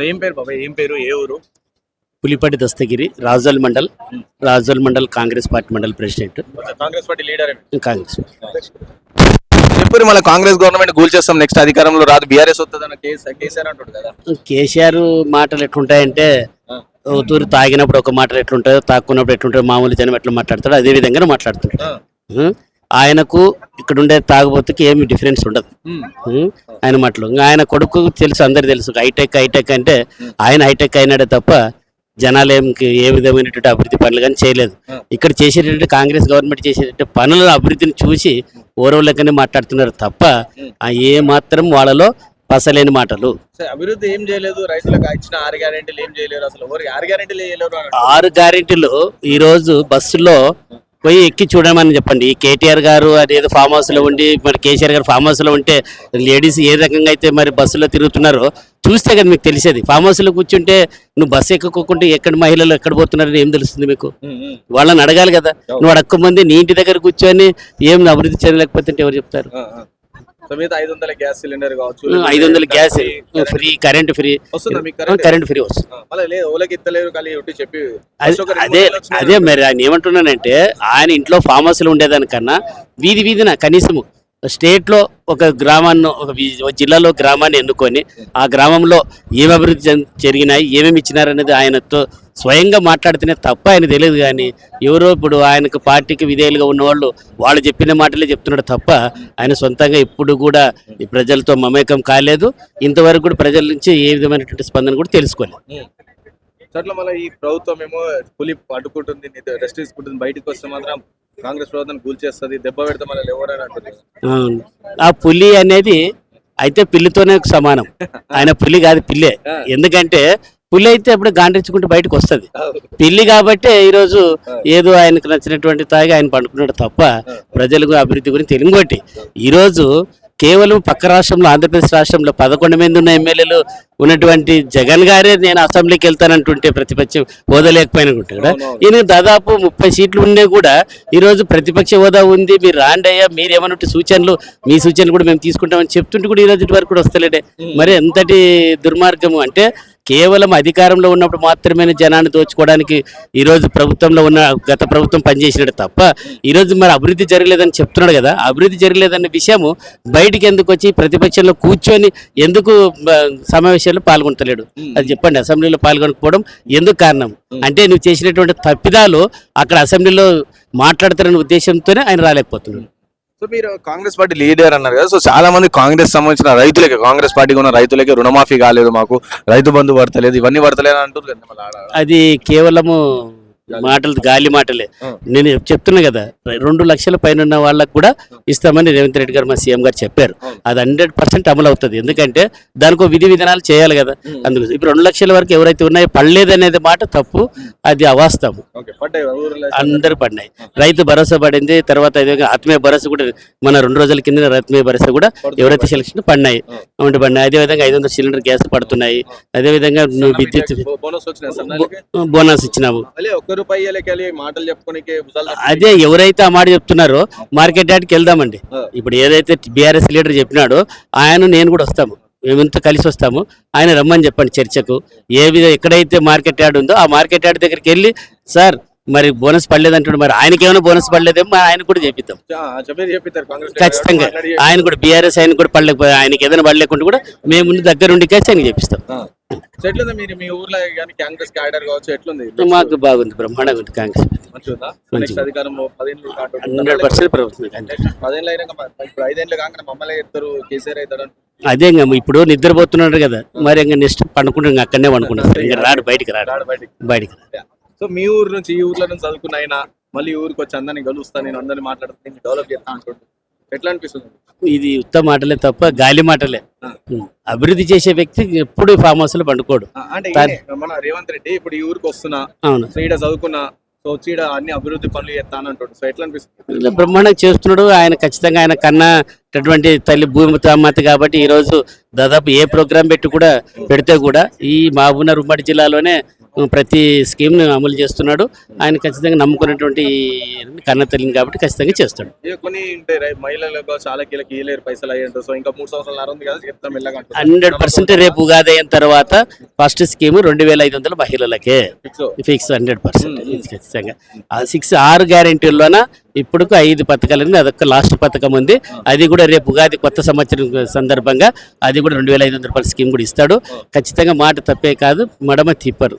So ఏం పేరు బాబాయ్? ఏం పేరు? ఏ ఊరు? Pulipati Dastagiri Razole mandal Razole mandal Congress party mandal president. Congress party leader Congress చెప్పారు మళ్ళీ కాంగ్రెస్ గవర్నమెంట్ కూల్ చేస్తాం నెక్స్ట్ అధికారంలో రాదు. బీఆర్ఎస్ వస్తుంది అన్న కేసీఆర్ అంటాడు కదా. కేసీఆర్ మాటలు ఎట్లుంటాయంటే ఓ తూరి తాగినప్పుడు ఒక మాటలు ఎట్లుంటాయో తాక్కున్నప్పుడు ఎట్లుంటాయో మామూలు జనం ఎట్లా మాట్లాడతాడో అదే విధంగానే మాట్లాడుతుంటాడు? ఆయనకు ఇక్కడ ఉండే తాగుబోతుకి ఏమి డిఫరెన్స్ ఉండదు? ఆయన మాటలు. ఆయన కొడుకు తెలుసు అందరు తెలుసు. హైటెక్ హైటెక్ అంటే ఆయన హైటెక్ అయినాడే తప్ప జనాలు ఏం ఏ విధమైనటువంటి అభివృద్ధి పనులు కానీ చేయలేదు. ఇక్కడ చేసేటటువంటి కాంగ్రెస్ గవర్నమెంట్ చేసేటటువంటి పనుల అభివృద్ధిని చూసి ఓరవలెక్కనే మాట్లాడుతున్నారు తప్ప ఆ ఏ మాత్రం వాళ్ళలో పసలేని మాటలు. అభివృద్ధి ఏం చేయలేదు. రైతులకు ఇచ్చిన ఆరు గ్యారెంటీలు ఏం చేయలేరు. అసలు ఆరు గ్యారెంటీలు ఆరు గ్యారెంటీలు ఈ రోజు బస్సులో పోయి ఎక్కి చూడమని చెప్పండి. ఈ కేటీఆర్ గారు అదేదో ఫామ్ హౌస్లో ఉండి మరి కేసీఆర్ గారు ఫామ్ హౌస్లో ఉంటే లేడీస్ ఏ రకంగా అయితే మరి బస్సులో తిరుగుతున్నారో చూస్తే కదా మీకు తెలిసేది. ఫామ్ హౌస్లో కూర్చుంటే నువ్వు బస్సు ఎక్కకోకుంటే ఎక్కడ మహిళలు ఎక్కడ పోతున్నారని ఏం తెలుస్తుంది మీకు. వాళ్ళని అడగాలి కదా. నువ్వు అడక్క ముందే నీ ఇంటి దగ్గర కూర్చొని ఏం అభివృద్ధి చెందలేకపోతే ఎవరు చెప్తారు. సో మీద ఐదు వందల గ్యాస్ సిలిండర్ కావచ్చు ఐదు వందల గ్యాస్ ఫ్రీ కరెంట్ ఫ్రీ వస్తుందా కరెంట్ ఫ్రీ వస్తుంది. ఓలకి ఒకటి చెప్పి అది-. అదే మరి ఆయన ఏమంటున్నానంటే ఆయన ఇంట్లో ఫామ్ హౌస్లో ఉండేదానికన్నా వీధి వీధిన కనీసము స్టేట్లో ఒక గ్రామాన్ని ఒక జిల్లాలో గ్రామాన్ని ఎన్నుకొని ఆ గ్రామంలో ఏమి అభివృద్ధి జరిగినాయి ఏమేమి ఇచ్చినారనేది ఆయనతో స్వయంగా మాట్లాడితేనే తప్ప ఆయన తెలియదు కానీ ఎవరో ఇప్పుడు ఆయనకు పార్టీకి విధేయులుగా ఉన్నవాళ్ళు వాళ్ళు చెప్పిన మాటలే చెప్తున్నాడు తప్ప ఆయన సొంతంగా ఇప్పుడు కూడా ఈ ప్రజలతో మమేకం కాలేదు. ఇంతవరకు కూడా ప్రజల నుంచి ఏ విధమైనటువంటి స్పందన కూడా తెలుసుకోలేదు. చోట్ల అట్లా మళ్ళీ ఈ ప్రభుత్వం ఏమో పులి అడ్డుకుంటుంది రెస్ట్ తీసుకుంటుంది బయటకు వస్తే మాత్రం కాంగ్రెస్ ప్రభుత్వం కూల్ చేస్తుంది దెబ్బ పెడితే మళ్ళీ. ఆ పులి అనేది అయితే పిల్లితోనే సమానం. ఆయన పులి కాదు పిల్లే. ఎందుకంటే పులి అయితే అప్పుడు గాండ్రించుకుంటూ బయటకు వస్తుంది. పిల్లి కాబట్టే ఈరోజు ఏదో ఆయనకు నచ్చినటువంటి తాగి ఆయన పండుకున్నాడు తప్ప ప్రజలకు అభివృద్ధి గురించి తెలియగొట్టి ఈరోజు కేవలం పక్క రాష్ట్రంలో ఆంధ్రప్రదేశ్ రాష్ట్రంలో పదకొండు మంది ఉన్న ఎమ్మెల్యేలు ఉన్నటువంటి జగన్ గారే నేను అసెంబ్లీకి వెళ్తానంటుంటే ప్రతిపక్షం హోదా లేకపోయినా కూడా. ఈయన దాదాపు ముప్పై సీట్లు ఉండే కూడా ఈరోజు ప్రతిపక్ష హోదా ఉంది. మీరు రాండి అయ్యా మీరు ఏమన్నట్టు సూచనలు మీ సూచనలు కూడా మేము తీసుకుంటామని చెప్తుంటే కూడా ఈ రోజు వరకు కూడా వస్తలేడే. మరి ఎంతటి దుర్మార్గము అంటే కేవలం అధికారంలో ఉన్నప్పుడు మాత్రమే జనాన్ని దోచుకోవడానికి ఈ రోజు ప్రభుత్వంలో ఉన్న గత ప్రభుత్వం పనిచేసినట్టు తప్ప ఈ రోజు మరి అభివృద్ధి జరగలేదని చెప్తున్నాడు కదా. అభివృద్ధి జరగలేదన్న విషయము బయటికి ఎందుకు వచ్చి ప్రతిపక్షంలో కూర్చొని ఎందుకు సమావేశాల్లో పాల్గొంటలేడు అది చెప్పండి. అసెంబ్లీలో పాల్గొనకపోవడం ఎందుకు కారణం? అంటే నువ్వు చేసినటువంటి తప్పిదాలు అక్కడ అసెంబ్లీలో మాట్లాడతారనే ఉద్దేశంతోనే ఆయన రాలేకపోతున్నాడు. సో మీరు కాంగ్రెస్ పార్టీ లీడర్ అన్నారు కదా సో చాలా మంది కాంగ్రెస్ సంబంధించిన రైతులకి కాంగ్రెస్ పార్టీకి ఉన్న రైతులకి రుణమాఫీ కాలేదు మాకు రైతు బంధు పడతలేదు ఇవన్నీ పడతలేదు అని అంటారు కదా మళ్ళీ ఆడ. అది కేవలము మాటలు గాలి మాటలే. నేను చెప్తున్నా కదా రెండు లక్షల పైన ఉన్న వాళ్ళకు కూడా ఇస్తామని రేవంత్ రెడ్డి గారు మా సీఎం గారు చెప్పారు. అది హండ్రెడ్ పర్సెంట్ అమలు అవుతుంది. ఎందుకంటే దానికి విధి విధానాలు చేయాలి కదా. అందుకు ఇప్పుడు రెండు లక్షల వరకు ఎవరైతే ఉన్నాయో పడలేదు అనేది మాట తప్పు అది అవాస్తవం. అందరు పడినాయి రైతు భరోసా పడింది తర్వాత ఆత్మీయ భరోసా కూడా మన రెండు రోజుల కింద ఆత్మీయ భరోసా కూడా. ఎవరైతే సెలక్షన్ పడినాయి. అమౌంట్ పడినాయి. అదే విధంగా ఐదు వందల సిలిండర్ గ్యాస్ పడుతున్నాయి. అదే విధంగా నువ్వు విద్యుత్ బోనస్ ఇచ్చినాము. మాటలు చెప్పుకోనికి అదే ఎవరైతే ఆ మాట చెప్తున్నారో మార్కెట్ యార్డ్కి వెళ్దామండి. ఇప్పుడు ఏదైతే బీఆర్ఎస్ లీడర్ చెప్పినాడో ఆయన నేను కూడా వస్తాము. మేమంతా కలిసి వస్తాము. ఆయన రమ్మని చెప్పండి చర్చకు. ఏ విధ ఎక్కడైతే మార్కెట్ యార్డ్ ఉందో ఆ మార్కెట్ యార్డ్ దగ్గరికి వెళ్ళి సార్ మరి బోనస్ పడలేదంటాడు మరి ఆయనకి ఏమైనా బోనస్ పడలేదేమో మరి ఆయన కూడా చేపిద్దాం ఆ, చెప్పేది చెప్పిస్తారు కాంగ్రెస్ ఖచ్చితంగా. ఆయన కూడా బీఆర్ఎస్ ఆయన కూడా పడలేకపోయి ఆయనకి ఏదైనా పడలేకుండా కూడా మేము ముందు దగ్గరుండి కలిసి ఆయన చేపిస్తాం ఆ. సో ఎట్లుంది మీరు మీ ఊర్లో కానీ కాంగ్రెస్ క్యాడర్ కావచ్చు ఎట్లుంది? మాకు బాగుంది బ్రహ్మాండంగా ఉంది కాంగ్రెస్ మంచిగా. నెక్స్ట్ అధికారం పదేళ్ళు హండ్రెడ్ పర్సెంట్ ప్రభుత్వం. పదేళ్ళు అయినాక ఇప్పుడు ఐదేళ్ళు కాక మమ్మల్ని చెప్తారు కేసీఆర్ అవుతాడు అని. అదే ఇంకా ఇప్పుడు నిద్రపోతున్నాడు కదా. మరి ఇంకా నెక్స్ట్ పండుకుంటాడు ఇంకా అక్కడనే పండుకుంటాడు. ఇంకా రాడు బయటికి రాడు. బయటికి. సో మీ ఊరు నుంచి ఈ ఊర్లో నుంచి చదువుకున్న ఆయన మళ్ళీ ఊరికి వచ్చి అందరిని కలుస్తా నేను అందరిని మాట్లాడుతాను డెవలప్ చేస్తా అంటుండు ఎట్లా అనిపిస్తుంది? ఇది ఉత్త మాటలే తప్ప గాలి మాటలే. అభివృద్ధి చేసే వ్యక్తి ఎప్పుడు ఫామ్ హౌస్లో పండుకోడు. అంటే మన రేవంత్ రెడ్డి ఇప్పుడు ఈ ఊరికి వస్తున్నా అవును. ఈడ చదువుకున్నా సో ఈడ అన్ని అభివృద్ధి పనులు చేస్తాను అంటాడు. సో ఎట్లా అనిపిస్తుంది? ఇలా బ్రహ్మాండంగా చేస్తున్నాడు. ఆయన ఖచ్చితంగా ఆయన కన్నటువంటి తల్లి భూమి అమ్మతి కాబట్టి ఈ రోజు దాదాపు ఏ ప్రోగ్రాం పెట్టి కూడా పెడితే కూడా ఈ మహబూబ్నగర్ ఉమ్మడి జిల్లాలోనే ప్రతి స్కీమ్ను అమలు చేస్తున్నాడు. ఆయన ఖచ్చితంగా నమ్ముకున్నటువంటి కన్న తల్లిని కాబట్టి ఖచ్చితంగా చేస్తాడు. కొన్ని మహిళలకు చాలా కీలక ఇయలేరు పైసలు సో ఇంకా మూడు సంవత్సరాలు ఉంది కదా చెప్తాం మెల్లగా అంటారు. హండ్రెడ్ పర్సెంట్ రేపు ఉగాది అయిన తర్వాత ఫస్ట్ స్కీమ్ రెండు వేల ఐదు వందల మహిళలకే. ఫిక్స్ హండ్రెడ్ పర్సెంట్ ఖచ్చితంగా. ఆ సిక్స్ ఆరు గ్యారెంటీల్లోన ఇప్పుడుకు ఐదు పథకాలు ఉంది. అదొక లాస్ట్ పథకం ఉంది. అది కూడా రేపు ఉగాది కొత్త సంవత్సరం సందర్భంగా అది కూడా రెండు వేల ఐదు వందల రూపాయల స్కీమ్ కూడా ఇస్తాడు. ఖచ్చితంగా మాట తప్పే కాదు మడమ తిప్పరు.